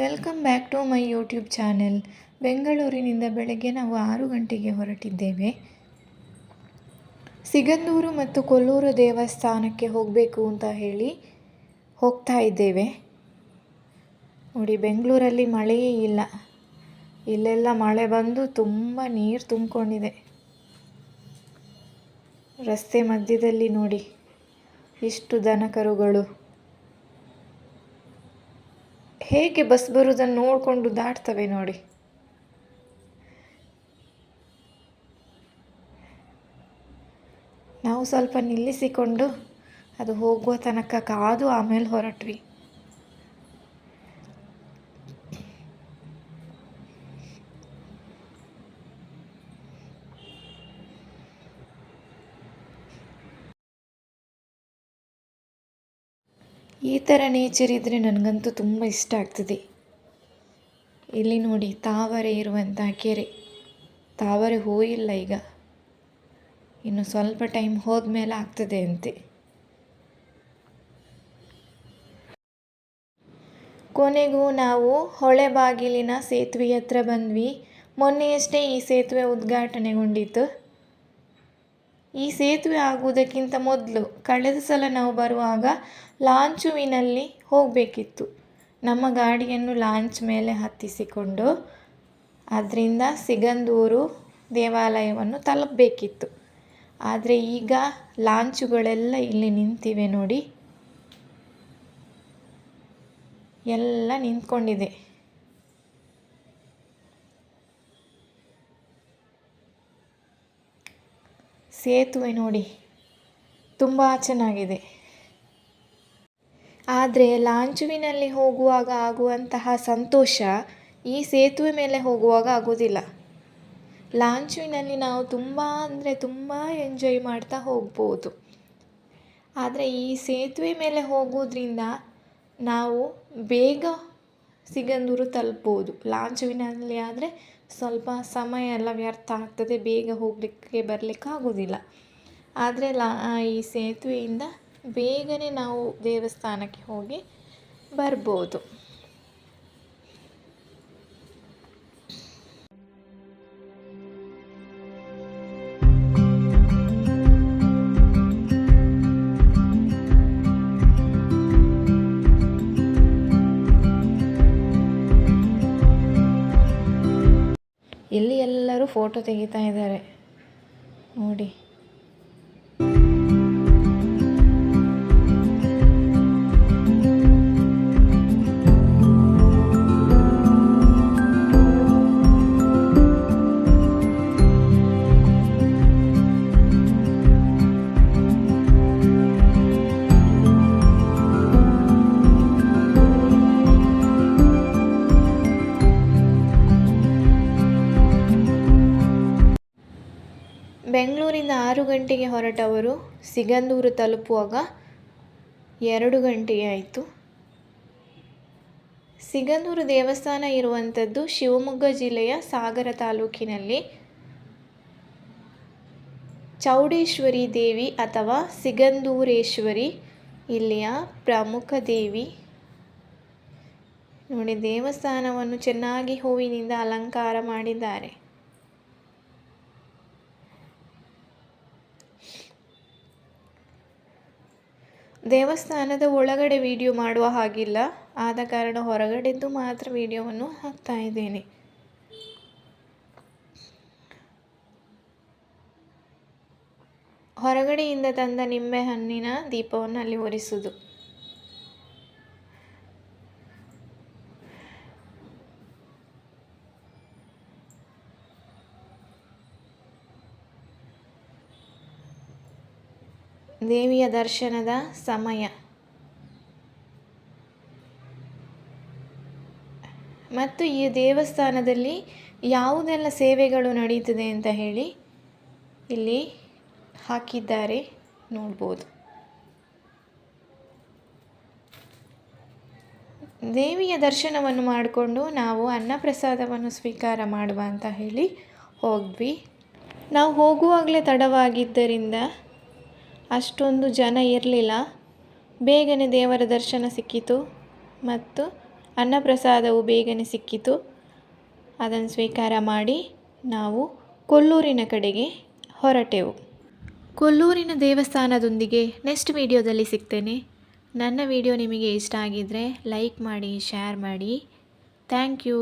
Welcome back to my YouTube channel. ಬೆಂಗಳೂರಿನಿಂದ ಬೆಳಗ್ಗೆ ನಾವು ಆರು ಗಂಟೆಗೆ ಹೊರಟಿದ್ದೇವೆ. ಸಿಗಂದೂರು ಮತ್ತು ಕೊಲ್ಲೂರು ದೇವಸ್ಥಾನಕ್ಕೆ ಹೋಗಬೇಕು ಅಂತ ಹೇಳಿ ಹೋಗ್ತಾ ಇದ್ದೇವೆ. ನೋಡಿ, ಬೆಂಗಳೂರಲ್ಲಿ ಮಳೆಯೇ ಇಲ್ಲ. ಇಲ್ಲೆಲ್ಲ ಮಳೆ ಬಂದು ತುಂಬ ನೀರು ತುಂಬಿಕೊಂಡಿದೆ. ರಸ್ತೆ ಮಧ್ಯದಲ್ಲಿ ನೋಡಿ, ಇಷ್ಟು ದನಕರುಗಳು. ಹೇಗೆ ಬಸ್ ಬರೋದನ್ನು ನೋಡಿಕೊಂಡು ದಾಟ್ತವೆ ನೋಡಿ. ನಾವು ಸ್ವಲ್ಪ ನಿಲ್ಲಿಸಿಕೊಂಡು ಅದು ಹೋಗುವ ತನಕ ಕಾದು ಆಮೇಲೆ ಹೊರಟ್ವಿ. ಈ ಥರ ನೇಚರ್ ಇದ್ದರೆ ನನಗಂತೂ ತುಂಬ ಇಷ್ಟ ಆಗ್ತದೆ. ಇಲ್ಲಿ ನೋಡಿ, ತಾವರೆ ಇರುವಂಥ ಕೆರೆ. ತಾವರೆ ಹೋಯಿಲ್ಲ ಈಗ. ಇನ್ನು ಸ್ವಲ್ಪ ಟೈಮ್ ಹೋದ್ಮೇಲೆ ಆಗ್ತದೆ ಅಂತೆ. ಕೊನೆಗೂ ನಾವು ಹೊಳೆಬಾಗಿಲಿನ ಸೇತುವೆ ಹತ್ರ ಬಂದ್ವಿ. ಮೊನ್ನೆಯಷ್ಟೇ ಈ ಸೇತುವೆ ಉದ್ಘಾಟನೆಗೊಂಡಿತ್ತು. ಈ ಸೇತುವೆ ಆಗುವುದಕ್ಕಿಂತ ಮೊದಲು ಕಳೆದ ಸಲ ನಾವು ಬರುವಾಗ ಲಾಂಚುವಿನಲ್ಲಿ ಹೋಗಬೇಕಿತ್ತು. ನಮ್ಮ ಗಾಡಿಯನ್ನು ಲಾಂಚ್ ಮೇಲೆ ಹತ್ತಿಸಿಕೊಂಡು ಅದರಿಂದ ಸಿಗಂದೂರು ದೇವಾಲಯವನ್ನು ತಲುಪಬೇಕಿತ್ತು. ಆದರೆ ಈಗ ಲಾಂಚುಗಳೆಲ್ಲ ಇಲ್ಲಿ ನಿಂತಿವೆ ನೋಡಿ. ಎಲ್ಲ ನಿಂತ್ಕೊಂಡಿದೆ. ಸೇತುವೆ ನೋಡಿ. ತುಂಬ ಚೆನ್ನಾಗಿದೆ. ಆದರೆ ಲಾಂಚುವಿನಲ್ಲಿ ಹೋಗುವಾಗ ಆಗುವಂತಹ ಸಂತೋಷ ಈ ಸೇತುವೆ ಮೇಲೆ ಹೋಗುವಾಗ ಆಗೋದಿಲ್ಲ ಲಾಂಚುವಿನಲ್ಲಿ ನಾವು ತುಂಬ ಅಂದರೆ ತುಂಬ ಎಂಜಾಯ್ ಮಾಡ್ತಾ ಹೋಗ್ಬೋದು. ಆದರೆ ಈ ಸೇತುವೆ ಮೇಲೆ ಹೋಗೋದ್ರಿಂದ ನಾವು ಬೇಗ ಸಿಗಂದೂರು ತಲುಪ್ಬೋದು. ಲಾಂಚುವಿನಲ್ಲಿ ಆದರೆ ಸ್ವಲ್ಪ ಸಮಯ ಎಲ್ಲ ವ್ಯರ್ಥ ಆಗ್ತದೆ, ಬೇಗ ಹೋಗಲಿಕ್ಕೆ ಬರಲಿಕ್ಕೆ ಆಗೋದಿಲ್ಲ. ಆದರೆ ಲಾ ಈ ಸೇತುವೆಯಿಂದ ಬೇಗನೆ ನಾವು ದೇವಸ್ಥಾನಕ್ಕೆ ಹೋಗಿ ಬರ್ಬೋದು. ಇಲ್ಲಿ ಎಲ್ಲರೂ ಫೋಟೋ ತೆಗಿತಾ ಇದ್ದಾರೆ. ನೋಡಿ. ಬೆಂಗಳೂರಿಂದ ಆರು ಗಂಟೆಗೆ ಹೊರಟವರು ಸಿಗಂದೂರು ತಲುಪುವಾಗ ಎರಡು ಗಂಟೆಗೆ ಆಯಿತು. ಸಿಗಂದೂರು ದೇವಸ್ಥಾನ ಇರುವಂಥದ್ದು ಶಿವಮೊಗ್ಗ ಜಿಲ್ಲೆಯ ಸಾಗರ ತಾಲೂಕಿನಲ್ಲಿ. ಚೌಡೇಶ್ವರಿ ದೇವಿ ಅಥವಾ ಸಿಗಂದೂರೇಶ್ವರಿ ಇಲ್ಲಿಯ ಪ್ರಮುಖ ದೇವಿ. ನೋಡಿ ದೇವಸ್ಥಾನವನ್ನು ಚೆನ್ನಾಗಿ ಹೂವಿನಿಂದ ಅಲಂಕಾರ ಮಾಡಿದ್ದಾರೆ. ದೇವಸ್ಥಾನದ ಒಳಗಡೆ ವಿಡಿಯೋ ಮಾಡುವ ಹಾಗಿಲ್ಲ. ಆದ ಕಾರಣ ಹೊರಗಡೆದ್ದು ಮಾತ್ರ ವಿಡಿಯೋವನ್ನು ಹಾಕ್ತಾ ಇದ್ದೇನೆ. ಹೊರಗಡೆಯಿಂದ ತಂದ ನಿಂಬೆ ಹಣ್ಣಿನ ದೀಪವನ್ನು ಅಲ್ಲಿ ಒರೆಸುವುದು. ದೇವಿಯ ದರ್ಶನದ ಸಮಯ. ಮತ್ತು ಈ ದೇವಸ್ಥಾನದಲ್ಲಿ ಯಾವುದೆಲ್ಲ ಸೇವೆಗಳು ನಡೀತದೆ ಅಂತ ಹೇಳಿ ಇಲ್ಲಿ ಹಾಕಿದ್ದಾರೆ, ನೋಡ್ಬೋದು. ದೇವಿಯ ದರ್ಶನವನ್ನು ಮಾಡಿಕೊಂಡು ನಾವು ಅನ್ನಪ್ರಸಾದವನ್ನು ಸ್ವೀಕಾರ ಮಾಡುವ ಅಂತ ಹೇಳಿ ಹೋಗ್ವಿ ನಾವು ಹೋಗುವಾಗಲೇ ತಡವಾಗಿದ್ದರಿಂದ ಅಷ್ಟೊಂದು ಜನ ಇರಲಿಲ್ಲ. ಬೇಗನೆ ದೇವರ ದರ್ಶನ ಸಿಕ್ಕಿತು ಮತ್ತು ಅನ್ನಪ್ರಸಾದವು ಬೇಗನೆ ಸಿಕ್ಕಿತು. ಅದನ್ನು ಸ್ವೀಕಾರ ಮಾಡಿ ನಾವು ಕೊಲ್ಲೂರಿನ ಕಡೆಗೆ ಹೊರಟೆವು. ಕೊಲ್ಲೂರಿನ ದೇವಸ್ಥಾನದೊಂದಿಗೆ ನೆಕ್ಸ್ಟ್ ವಿಡಿಯೋದಲ್ಲಿ ಸಿಗ್ತೇನೆ. ನನ್ನ ವಿಡಿಯೋ ನಿಮಗೆ ಇಷ್ಟ ಆಗಿದ್ದರೆ ಲೈಕ್ ಮಾಡಿ, ಶೇರ್ ಮಾಡಿ. Thank you.